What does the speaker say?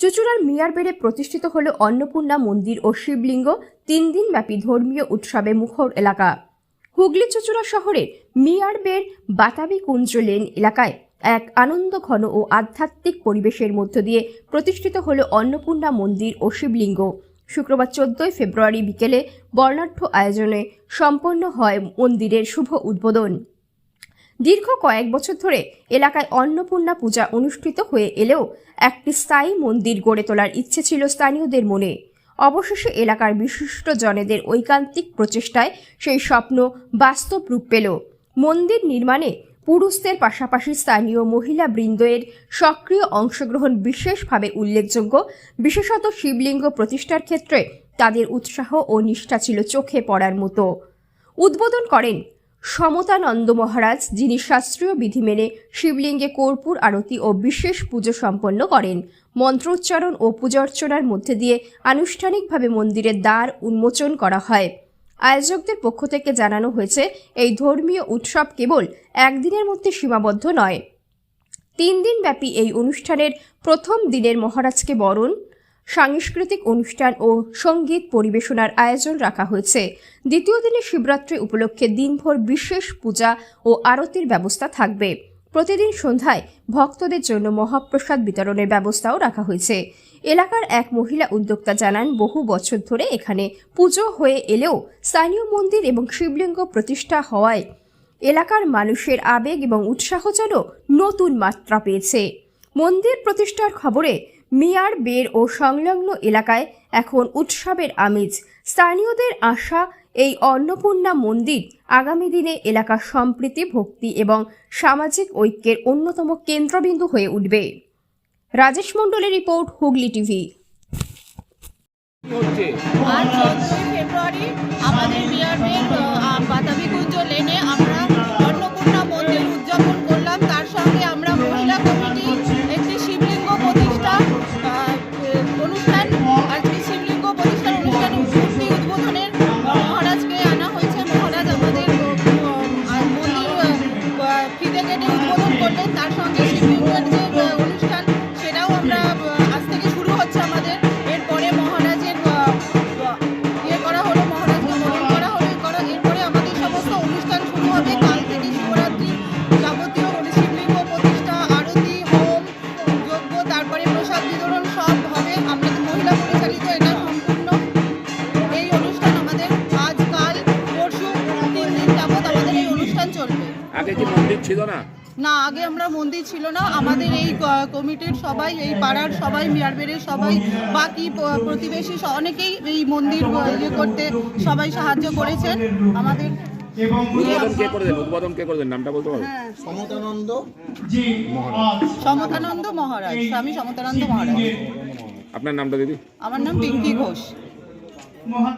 চুচুড়ার মিয়ারবেড়ে প্রতিষ্ঠিত হল অন্নপূর্ণা মন্দির ও শিবলিঙ্গ, তিন দিনব্যাপী ধর্মীয় উৎসবে মুখর এলাকা। হুগলি চুচুড়া শহরের মিয়ারবেড় বাতাবি কুঞ্জ লেন এলাকায় এক আনন্দ ঘন ও আধ্যাত্মিক পরিবেশের মধ্য দিয়ে প্রতিষ্ঠিত হল অন্নপূর্ণা মন্দির ও শিবলিঙ্গ। শুক্রবার চোদ্দই ফেব্রুয়ারি বিকেলে বর্ণাঢ্য আয়োজনে সম্পন্ন হয় মন্দিরের শুভ উদ্বোধন। দীর্ঘ কয়েক বছর ধরে এলাকায় অন্নপূর্ণা পূজা অনুষ্ঠিত হয়ে এলেও একটি স্থায়ী মন্দির গড়ে তোলার ইচ্ছে ছিল স্থানীয়দের মনে। অবশেষে এলাকার বিশিষ্ট জনেদের ঐকান্তিক প্রচেষ্টায় সেই স্বপ্ন বাস্তব রূপ পেল। মন্দির নির্মাণে পুরুষদের পাশাপাশি স্থানীয় মহিলা বৃন্দের সক্রিয় অংশগ্রহণ বিশেষভাবে উল্লেখযোগ্য। বিশেষত শিবলিঙ্গ প্রতিষ্ঠার ক্ষেত্রে তাদের উৎসাহ ও নিষ্ঠা ছিল চোখে পড়ার মতো। উদ্বোধন করেন সমতানন্দ মহারাজ, যিনি শাস্ত্রীয় বিধি মেনে শিবলিঙ্গে কর্পূর আরতি ও বিশেষ পুজো সম্পন্ন করেন। মন্ত্রোচ্চারণ ও পূজার্চনার মধ্যে দিয়ে আনুষ্ঠানিকভাবে মন্দিরের দ্বার উন্মোচন করা হয়। আয়োজকদের পক্ষ থেকে জানানো হয়েছে, এই ধর্মীয় উৎসব কেবল একদিনের মধ্যে সীমাবদ্ধ নয়। তিন দিন ব্যাপী এই অনুষ্ঠানের প্রথম দিনের মহারাজকে বরণ সাংস্কৃতিক অনুষ্ঠান ও সংগীত পরিবেশনার আয়োজন রাখা হয়েছে। দ্বিতীয় দিনে শিবরাত্রি উপলক্ষে দিনভর বিশেষ পূজা ও আরতির ব্যবস্থা থাকবে। প্রতিদিন সন্ধ্যায় ভক্তদের জন্য মহাপ্রসাদ বিতরণের ব্যবস্থাও রাখা হয়েছে। এলাকার এক মহিলা উদ্যোক্তা জানান, বহু বছর ধরে এখানে পুজো হয়ে এলেও স্থানীয় মন্দির এবং শিবলিঙ্গ প্রতিষ্ঠা হওয়ায় এলাকার মানুষের আবেগ এবং উৎসাহ যেন নতুন মাত্রা পেয়েছে। মন্দির প্রতিষ্ঠার খবরে মিয়ার বের ও সংলগ্ন এলাকায় এখন উৎসবের আমেজ। স্থানীয়দের আশা, এই অন্নপূর্ণা মন্দির আগামী দিনে এলাকার সম্প্রীতি, ভক্তি এবং সামাজিক ঐক্যের অন্যতম কেন্দ্রবিন্দু হয়ে উঠবে। রাজেশ মণ্ডলের রিপোর্ট হুগলি টিভি। মন্দির ছিল না? না আগে আমরা মন্দির ছিল না। আমাদের এই কমিটির সবাই এই পাড়ার সবাই মিয়ারবেড়ের সবাই বাকি প্রতিবেশী অনেকেই এই মন্দির ইয়ে করতে সবাই সাহায্য করেছেন। আমাদের উদ্বোধন কে করে দেন? উদ্বোধন কে করে দেন? নামটা বলতে পারবেন? হ্যাঁ। সমতানন্দ সমতানন্দ মহারাজ স্বামী সমতানন্দ মহারাজ। আপনার নামটা দিদি? আমার নাম পিঙ্কি ঘোষ।